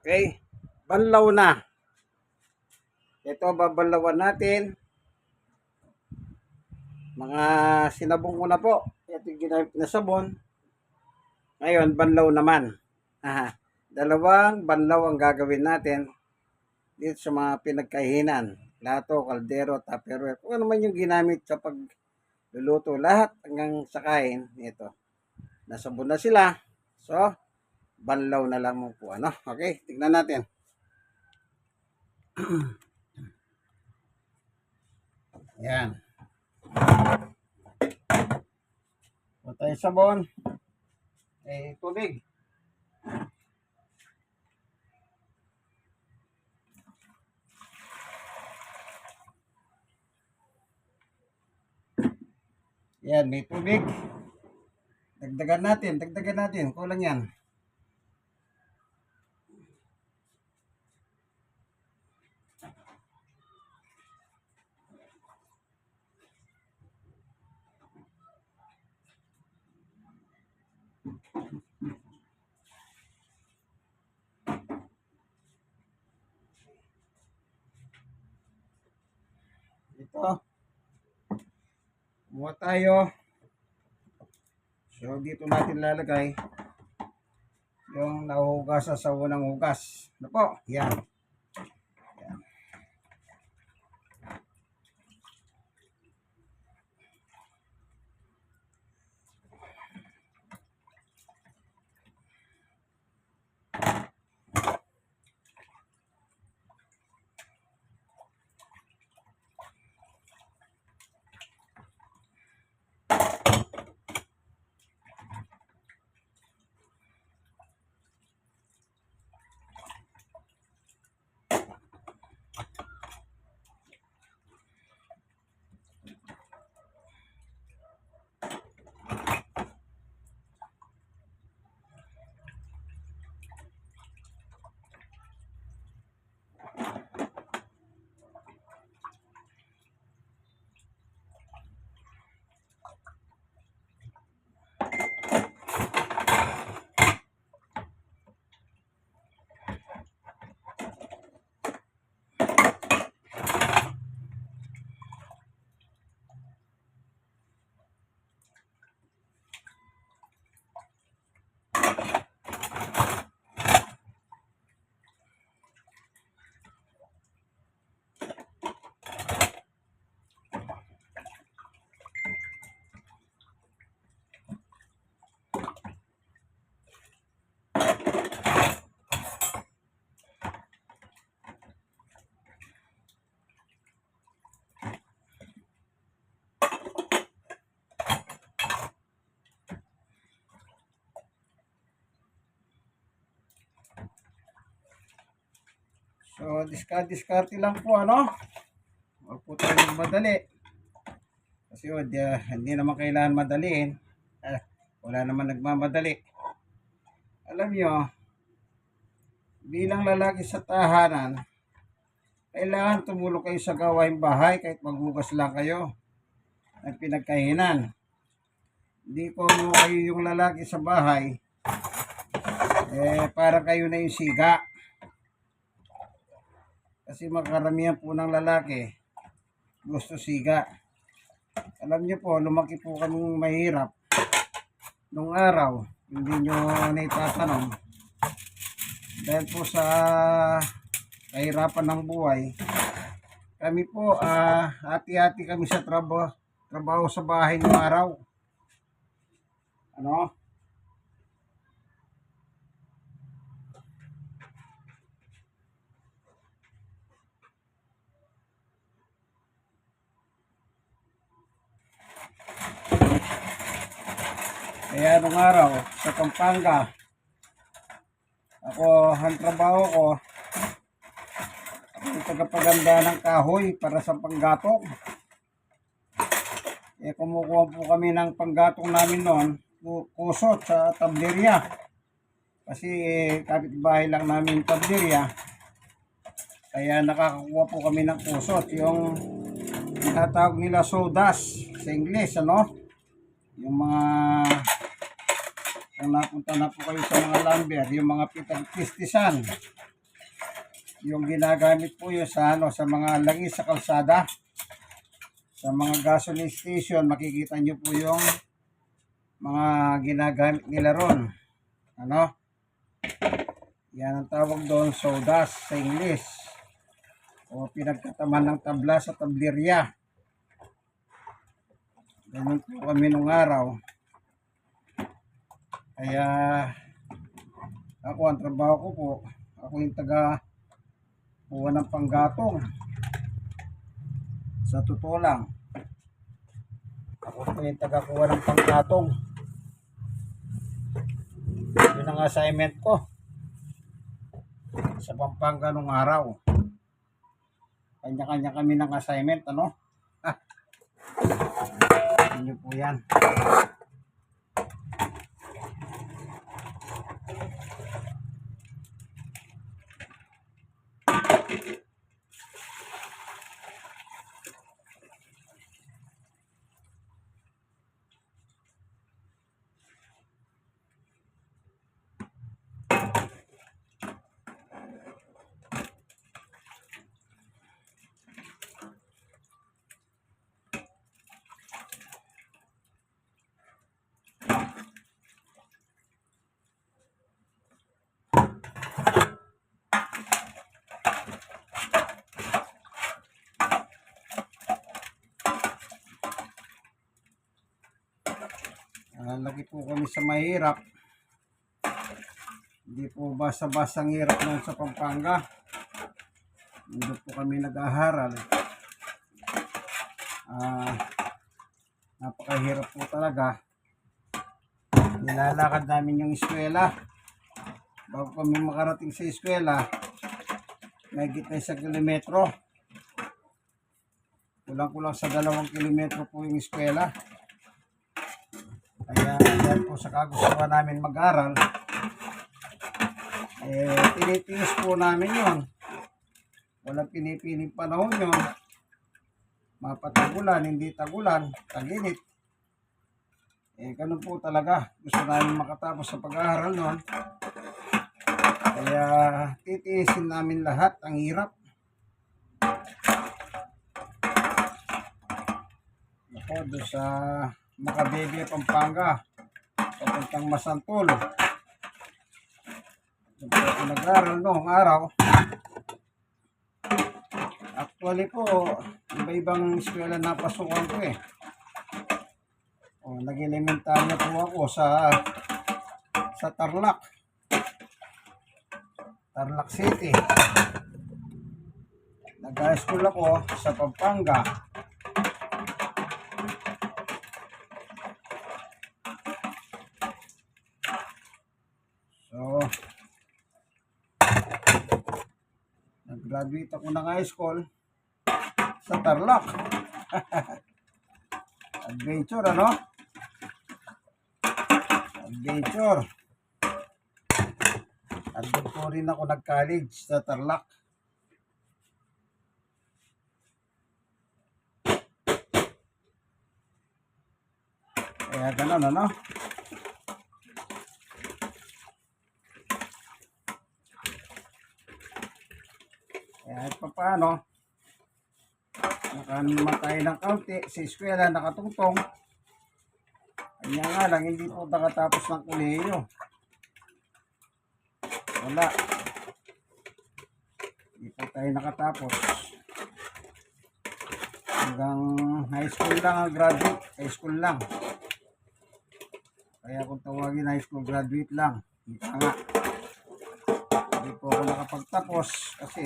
Okay. Banlaw na. Ito, babalawan natin. Mga sinabong ko na po. Ito yung ginamit na sabon. Ngayon, banlaw naman. Aha. Dalawang banlaw ang gagawin natin dito sa mga pinagkahinan. Lato, kaldero, tupperware. Kung ano man yung ginamit sa pagluluto. Lahat hanggang sa kain. Ito. Nasabon na sila. So, banlaw na lang mo po. Ano? Okay, tignan natin. Yan. Ito tayo sabon. Eh, tubig. Yan, may tubig. Dagdagan natin, dagdagan natin. Kulang yan. Ito. Buha tayo. So, dito natin lalagay yung nahuhugas sa unang hugas. Ano po? Yan. So, discard-discard lang po, ano? Huwag po tayo madali. Kasi oh, di, hindi naman kailangan madaliin. Eh, wala naman nagmamadali. Alam nyo, bilang lalaki sa tahanan, kailangan tumulong kayo sa gawain bahay kahit maghugas lang kayo ng pinagkahinan. Hindi ko kayo yung lalaki sa bahay, eh, parang kayo na yung siga. Kasi makaramihan po ng lalaki, gusto siga. Alam niyo po, lumaki po kaming mahirap. Nung araw, hindi nyo naitatanong. Dahil po sa kahirapan ng buhay, kami po, ah, hati-hati kami sa trabaho, trabaho sa bahay ng araw. Ano? Kaya nung araw, sa Pampanga, ako, ang trabaho ko, ako tagapaganda ng kahoy para sa panggatong. Eh, kumukuha po kami ng panggatong namin noon, ku- kusot sa tablerya. Kasi eh, kapitbahay lang namin tablerya. Kaya nakakakuha po kami ng kusot. Yung tinatawag nila sodas sa English, ano? Yung mga kung napunta na po kayo sa mga lumber, yung mga pitag-pistisan, yung ginagamit po yun sa ano sa mga langis sa kalsada. Sa mga gasoline station makikita nyo po yung mga ginagamit nila ron. Ano? Yan ang tawag doon sodas sa English. O pinagkataman ng tabla sa tablirya. Ganun po kami nung araw kaya ako ang trabaho ko po ako yung taga kuha ng panggatong. Sa totoo lang ako po yung taga kuha ng panggatong. Yun ang assignment ko sa Pampanga nung araw. Kanya-kanya kami ng assignment ano? Ah. Yun po yan Lagi po kami sa mahirap. Hindi po basta-bastang hirap noon sa Pampanga. Hindi po kami nag-aharal. Ah, napakahirap po talaga. Nilalakad namin yung eskwela. Bago kami makarating sa eskwela, may gitna sa kilometro. Kulang-kulang sa dalawang kilometro po yung eskwela. Kaya dahil po sa kagustuhan namin mag-aral, eh, tinitiis po namin yon. Walang pinipiling panahon yon. Mapatagulan, hindi tagulan, taginit. Eh, ganun po talaga. Gusto namin makatapos sa pag-aaral noon. Kaya titiisin namin lahat ang hirap. Ako, doon sa Makabebe, Pampanga. Papuntang Masantol. Nag-aral noong araw. Actually po, iba-ibang eskwela na pasukan ko eh. O, nag-elementarya po ako sa sa Tarlac. Tarlac City. Nag-high school ako sa Pampanga. So, nag-graduate ako ng high school sa Tarlac. Adventure, ano? Adventure. At rin ako nag-college sa Tarlac. Kaya ganun, ano? Kaya kahit pa paano, tayo ng kaunti sa eskwela, nakatungtong. Kanya nga lang, hindi po nakatapos ng kuleyo. Wala. Hindi po tayo nakatapos. Hanggang high school lang ang graduate. High school lang. Kaya kung tawagin high school graduate lang. Hindi nga. Hindi po ako nakapagtapos kasi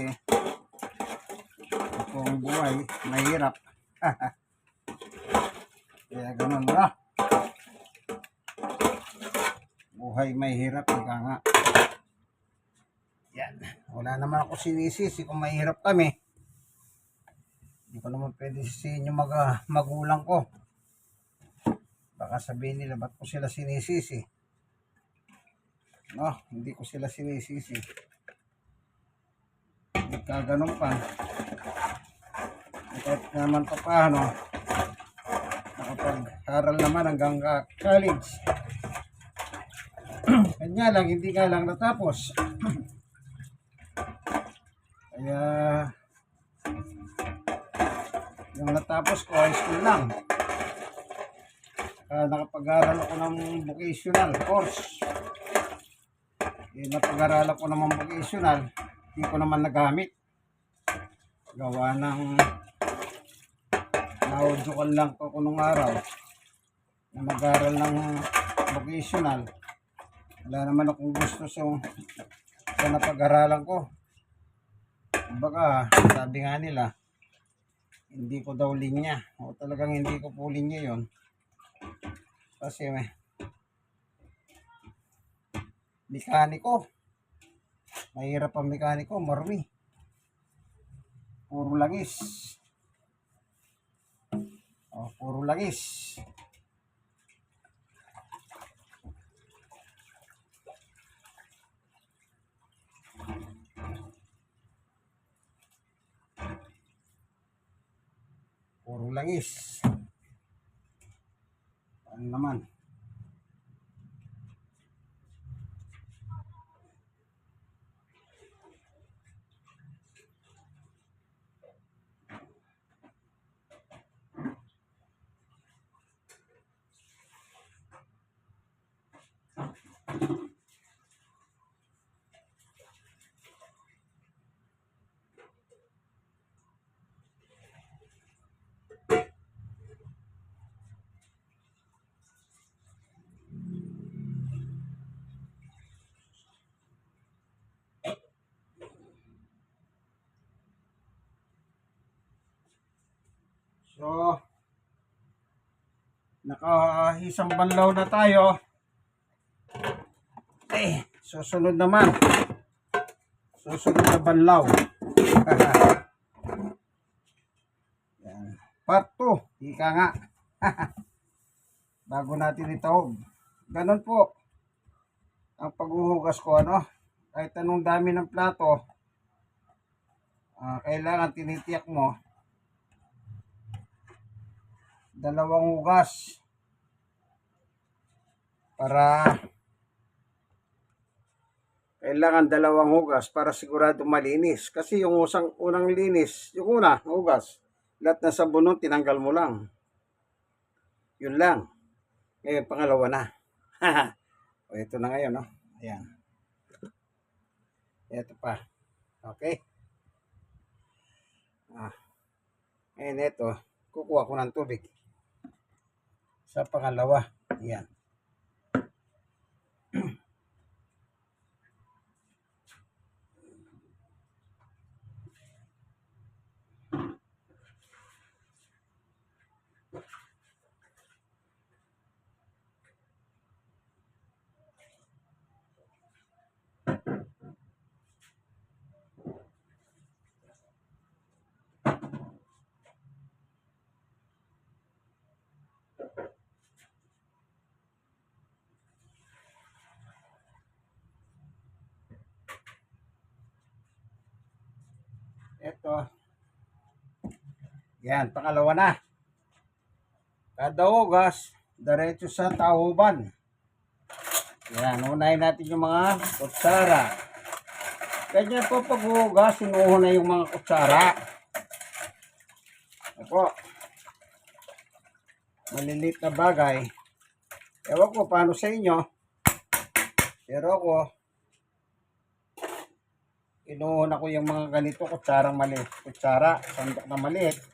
ang buhay, mahirap. Kaya ganun na. Buhay mahirap, ika nga. Yan. Wala naman ako sinisisi kung mahirap kami. Hindi ko naman pwede sisihin yung mag, magulang ko. Baka sabihin nila, ba't ko sila sinisisi? No, hindi ko sila sinisisi. Hindi ka ganun pa. Kahit naman pa paano, nakapag-aral naman hanggang college. Kanya lang, hindi ka lang natapos. Kaya, yung natapos ko, high school lang. Kaya nakapag-aral ako ng vocational course. Eh, napag-aral ako naman vocational, hindi ko naman nagamit. Gawa ng naudyukan lang ako nung araw na mag-aral ng vocational. Wala naman akong gusto sa, sa napag-aralan ko. Kumbaga, sabi nga nila, hindi ko daw linya. O talagang hindi ko po linya yon Kasi may mekaniko. Mahirap ang mekaniko, marumi. Puro langis. O, puro langis. Puro langis. Ano naman? So, nakaisang banlaw na tayo. Eh, susunod naman. Susunod na banlaw. Yan. Part 2. Ika nga. Bago natin itaob. Ganon po. Ang paghuhugas ko, ano? Kahit anong dami ng plato, ah, kailangan tinitiyak mo dalawang hugas para kailangan dalawang hugas para sigurado malinis. Kasi yung usang unang linis yung una hugas lahat na sabon tinanggal mo lang. Yun lang. Ngayon pangalawa na. O ito na ngayon no? Ayan. Ito pa. Okay. Ah. Ngayon ito kukuha ko ng tubig sa pangalawa. Yan. Ito. Yan, pangalawa na. Kada hugas, diretso sa tahuban. Yan, unahin natin yung mga kutsara. Ganyan po pag hugas, sinuuna yung mga kutsara. Ako. Malilit na bagay. Ewan ko paano sa inyo. Pero ako, inuuna ko yung mga ganito kutsarang maliit. Kutsara, sandok na maliit.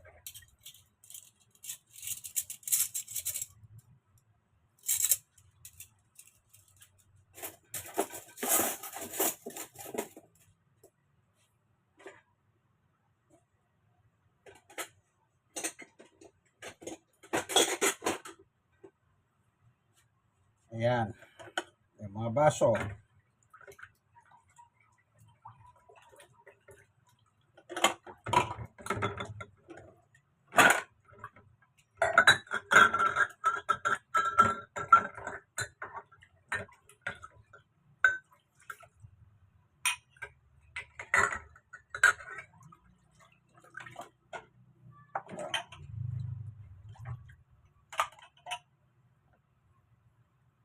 aso.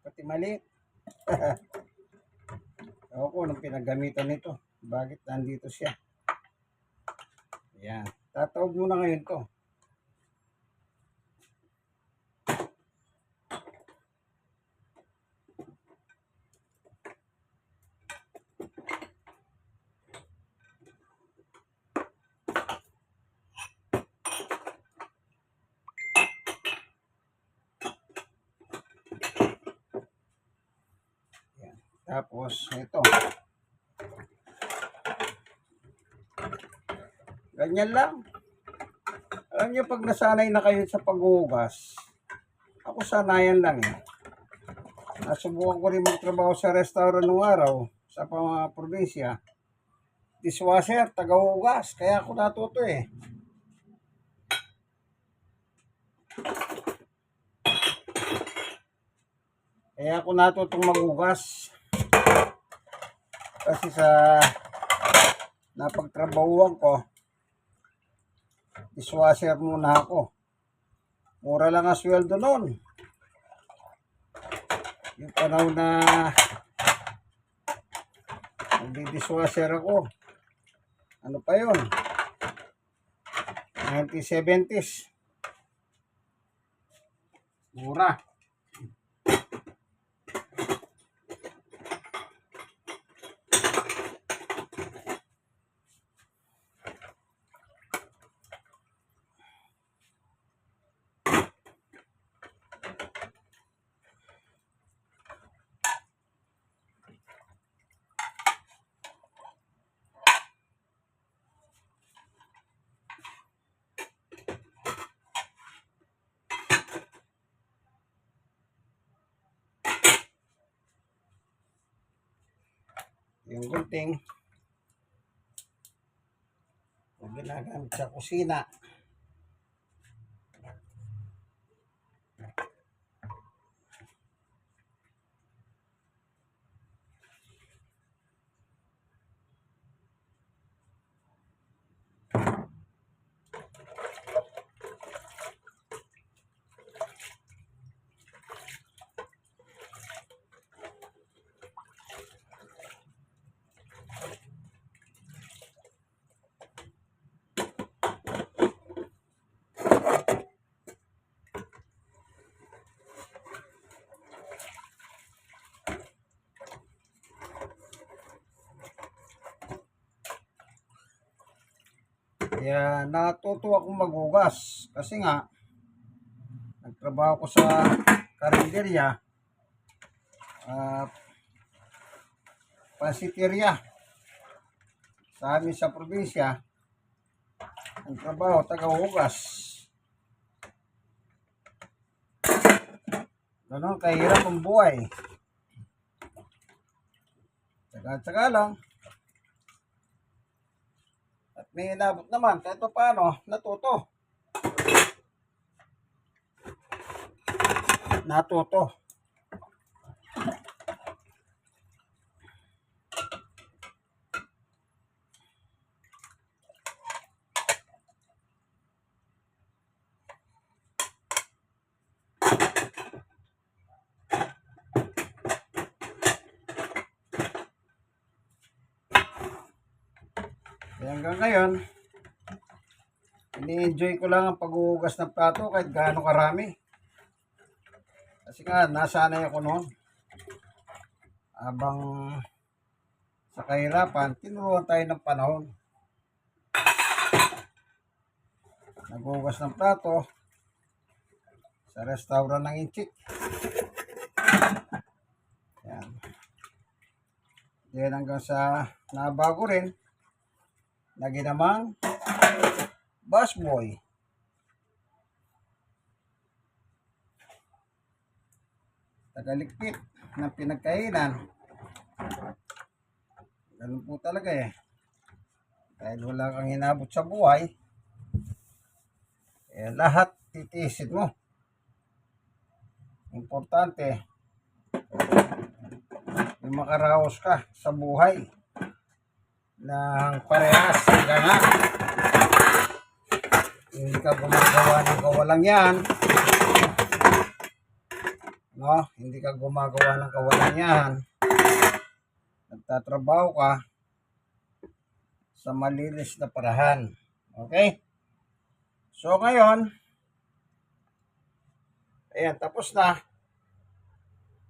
pati mali. Ewan ko anong pinagamitan nito. Bakit nandito siya? Ayan. Tatawag muna ngayon to. Ayan. Tapos, ito. Ganyan lang. Alam niyo, pag nasanay na kayo sa paghuhugas, ako sanayan lang eh. Nasubukan ko rin magtrabaho sa restaurant nung araw sa mga probinsya. Dishwasher, tagahugas. Kaya ako natuto eh. Kaya ako natutong maghugas. Kasi sa napagtrabahuan ko, dishwasher muna ako. Mura lang ang sweldo noon. Yung panahon na nagdi-dishwasher ako. Ano pa yun? 1970s. Mura. Yung gunting. Yung ginagamit sa kusina. Kaya natuto akong maghugas. Kasi nga, nagtrabaho ko sa karinderya, uh, pansiteria. Sa amin sa probinsya, ang trabaho, taga-hugas. Ganon, kahirap ang buhay. Tsaga-tsaga lang. May inabot naman, kahit pa paano, natuto. Natuto. Kaya hanggang ngayon, ini-enjoy ko lang ang paghuhugas ng plato kahit gaano karami. Kasi nga, nasanay ako noon. Habang sa kahirapan, tinuruan tayo ng panahon. Naghuhugas ng plato sa restaurant ng Inchik. Yan. Yan hanggang sa nabago rin na ginamang busboy. Tagaligpit ng pinagkainan. Ganun po talaga eh. Dahil wala kang hinabot sa buhay, eh, lahat titiisin mo. Importante, yung makaraos ka sa buhay ng parehas ka nga. Hindi ka gumagawa ng kawalang yan. no? Hindi ka gumagawa ng kawalanyahan. Nagtatrabaho ka sa malinis na parahan. Okay? So ngayon, ayan, tapos na.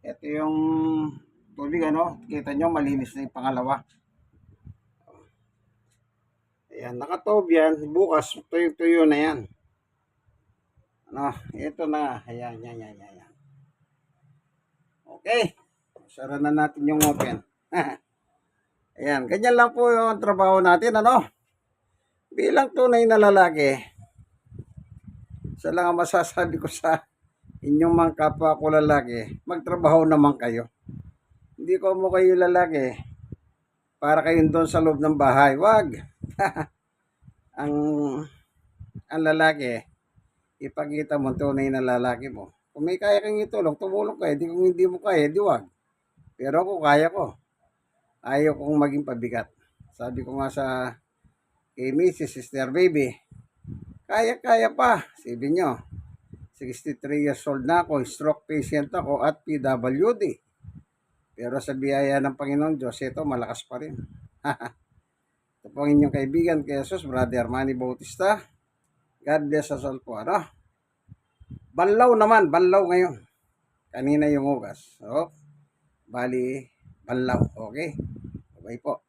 Ito yung tubig, ano? Kita nyo, malinis na yung pangalawa. Ayan, nakatob yan. Bukas, tuyo-tuyo na yan. Ano, ito na. Ayan, yan, yan, yan, yan. Okay. Sara na natin yung open. Ayan, ganyan lang po yung trabaho natin, ano? Bilang tunay na lalaki, isa lang ang masasabi ko sa inyong mga kapwa ko lalaki, magtrabaho naman kayo. Hindi ko mo kayo lalaki para kayong doon sa loob ng bahay. Wag. ang ang lalaki, ipakita mo tunay na lalaki mo. Kung may kaya kang itulong, tumulong ka. Di kung hindi mo kaya, di wag. Pero ako, kaya ko. Ayaw kong maging pabigat. Sabi ko nga sa kay Mrs. Sister Baby, kaya-kaya pa. Sabi nyo, 63 years old na ako, stroke patient ako at PWD. Pero sa biyaya ng Panginoon Diyos, ito malakas pa rin. ito po ang inyong kaibigan, kay Jesus, Brother Manny Bautista. God bless us all po. Ano? Banlaw naman, banlaw ngayon. Kanina yung ugas. So, bali, banlaw. Okay? Bye po.